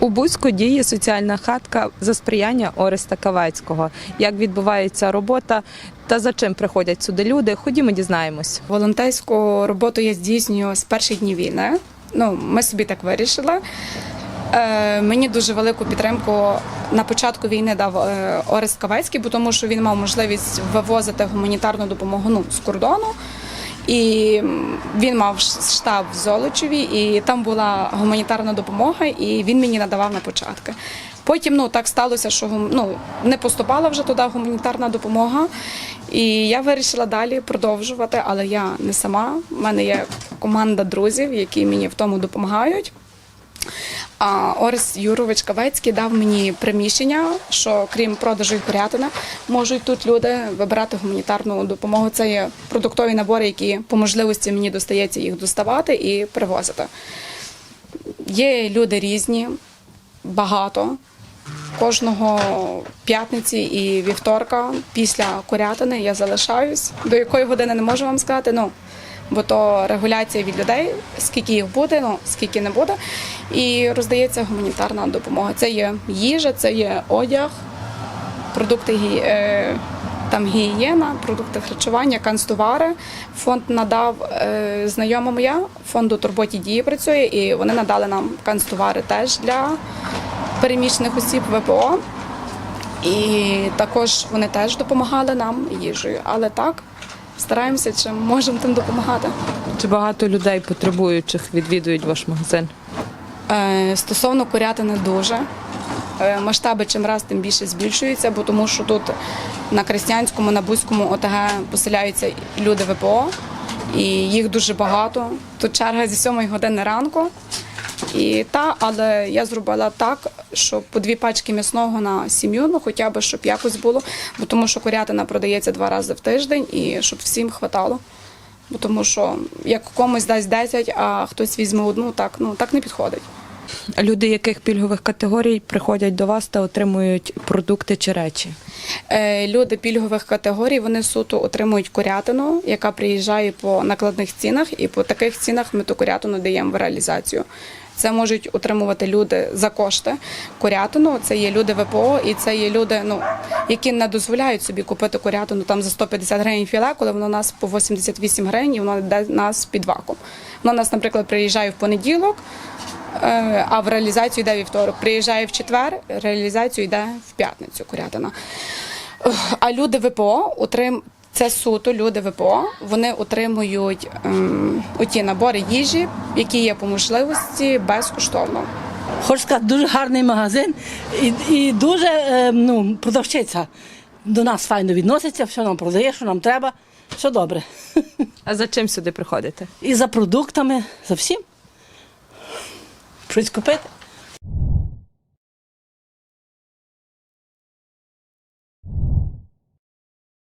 У Буцьку діє соціальна хатка за сприяння Ореста Кавецького. Як відбувається робота та за чим приходять сюди люди? Ходімо, дізнаємось. Волонтерську роботу я здійснюю з перших днів війни. Ну, ми собі так вирішили. Е, мені дуже велику підтримку на початку війни дав е, Орест Кавецький, бо тому що він мав можливість вивозити гуманітарну допомогу ну, з кордону. І він мав штаб в Золочеві, і там була гуманітарна допомога, і він мені надавав на початки. Потім ну так сталося, що ну, не поступала вже туди гуманітарна допомога. І я вирішила далі продовжувати, але я не сама. У мене є команда друзів, які мені в тому допомагають. А Орес Юрович Кавецький дав мені приміщення, що крім продажу і курятини, можуть тут люди вибирати гуманітарну допомогу. Це є продуктові набори, які по можливості мені достається їх доставати і привозити. Є люди різні, багато. Кожного п'ятниці і вівторка після курятини я залишаюсь. До якої години не можу вам сказати. Ну бо то регуляція від людей, скільки їх буде, ну скільки не буде. І роздається гуманітарна допомога. Це є їжа, це є одяг, продукти е, там гігієна, продукти харчування, канцтовари. Фонд надав е, знайома моя, фонду турботі дії працює, і вони надали нам канцтовари теж для переміщених осіб ВПО. І також вони теж допомагали нам їжею. Але так, стараємося, чим можемо тим допомагати. Чи багато людей потребуючих відвідують ваш магазин? Е, Стосовно курятини дуже. Е, Масштаби чим раз тим більше збільшуються, бо тому що тут на Крестянському, на Бузькому ОТГ поселяються люди ВПО, і їх дуже багато. Тут черга зі 7 години ранку. І та, але я зробила так, щоб по дві пачки м'ясного на сім'ю, ну хоча б щоб якось було, бо тому що курятина продається два рази в тиждень і щоб всім хватало. Бо тому що як комусь дасть 10, а хтось візьме одну, так ну так не підходить. Люди яких пільгових категорій приходять до вас та отримують продукти чи речі? Е, Люди пільгових категорій вони суто отримують курятину, яка приїжджає по накладних цінах, і по таких цінах ми ту курятину даємо в реалізацію. Це можуть отримувати люди за кошти курятину. Це є люди ВПО, і це є люди, ну які не дозволяють собі купити курятину там за 150 гривень філе, коли воно у нас по 88 гривень, і воно йде нас під вакуум. Воно у нас, наприклад, приїжджає в понеділок. Е, А в реалізацію йде вівторок. Приїжджає в четвер, реалізацію йде в п'ятницю курятина. А люди ВПО отрим... це суто люди ВПО. Вони отримують ем, оті набори їжі, які є по можливості безкоштовно. Хочу сказати, дуже гарний магазин і, і дуже е, ну, продавчиця до нас файно відноситься, все нам продає, що нам треба, все добре. А за чим сюди приходите? І за продуктами, за всім. Щось купити.